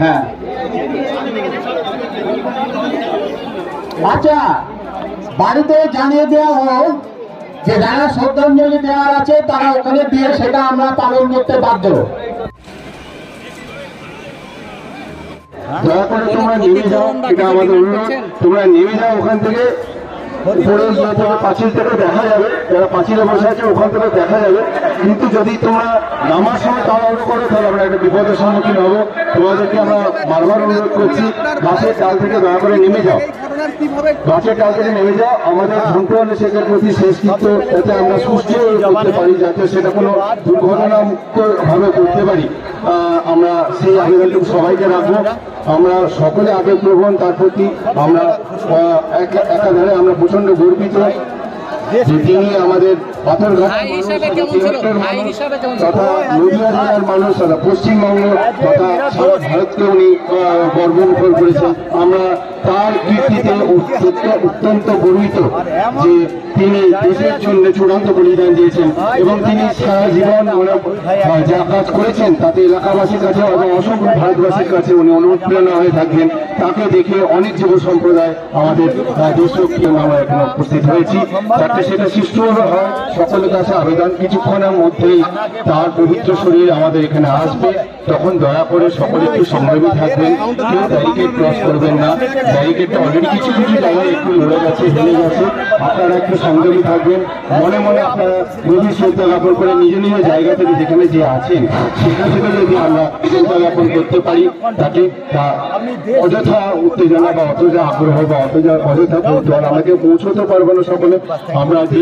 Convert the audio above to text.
হ্যাঁ। আচ্ছা বাড়িতে জানিয়ে দেওয়া হোক যে যারা শ্রদ্ধাঞ্জলি দেওয়ার আছে, তারা ওখানে দিয়ে সেটা আমরা পালন করতে বাধ্য। দয়া করে তোমরা নেমে যাও, এটা আমাদের অনুরোধ। তোমরা নেমে যাও ওখান থেকে। পাঁচিল থেকে দেখা যাবে যারা পাঁচিলে বসে আছে ওখান থেকে দেখা যাবে কিন্তু যদি তোমরা নামার সময় তাড়াহুড়ো করো তাহলে আমরা একটা বিপদের সম্মুখীন হব তোমাদেরকে আমরা বারবার অনুরোধ করছি গাছের ডাল থেকে দয়া করে নেমে যাও গাছের ডাল থেকে নেমে যাও আমাদের সন্তান শেখের প্রতি শেষ কৃত্য যাতে আমরা সুস্থ করতে পারি যাতে সেটা কোনো দুর্ঘটনা মুক্ত করতে পারি আমরা সেই আবেদনটুকু সবাইকে রাখব আমরা সকলে আবেগপ্রবণ, তার প্রতি আমরা একাধারে আমরা প্রচণ্ড গর্বিত যে তিনি আমাদের পাথরঘাট? তথা নদীয়া জেলার মানুষ তথা পশ্চিমবঙ্গ তথা সারা ভারতকে উনি গর্ব করেছেন আমরা তার কীর্তিতে অত্যন্ত- গর্বিত যে তিনি দেশের জন্য চূড়ান্ত বলিদান দিয়েছেন এবং তিনি সারা জীবন যা কাজ করেছেন তাতে এলাকাবাসীর কাছে এবং অসংখ্য ভারতবাসীর কাছে উনি অনুপ্রেরণা হয়ে থাকবেন। তাকে দেখে অনেক যুব সম্প্রদায় আমাদের দেশরক্ষী আমরা এখানে উপস্থিত হয়েছি। যাতে সেটা সুষ্ঠুভাবে হয়, সকলের কাছে আবেদন কিছুক্ষণের মধ্যেই তার পবিত্র শরীর আমাদের এখানে আসবে। তখন দয়া করে সকলে একটু সংযমী থাকবেন কেউ ব্যারিকেড ক্রস করবেন না ব্যারিকেডটা অলরেডি কিছু কিছু জায়গায় একটু লড়ে গেছে হেলে গেছে আপনারা একটু সংযমী থাকবেন মনে মনে আপনারা নিজের শ্রদ্ধা জ্ঞাপন করে নিজ নিজ জায়গা থেকে যেখানে যে আছেন সেখান থেকে যদি আমরা শ্রদ্ধা জ্ঞাপন করতে পারি তাকে অযথা উত্তেজনা বা অযথা আগ্রহ বা অযথা অযথা জল আমাকে পৌঁছতে পারব না সকলে আমরা যে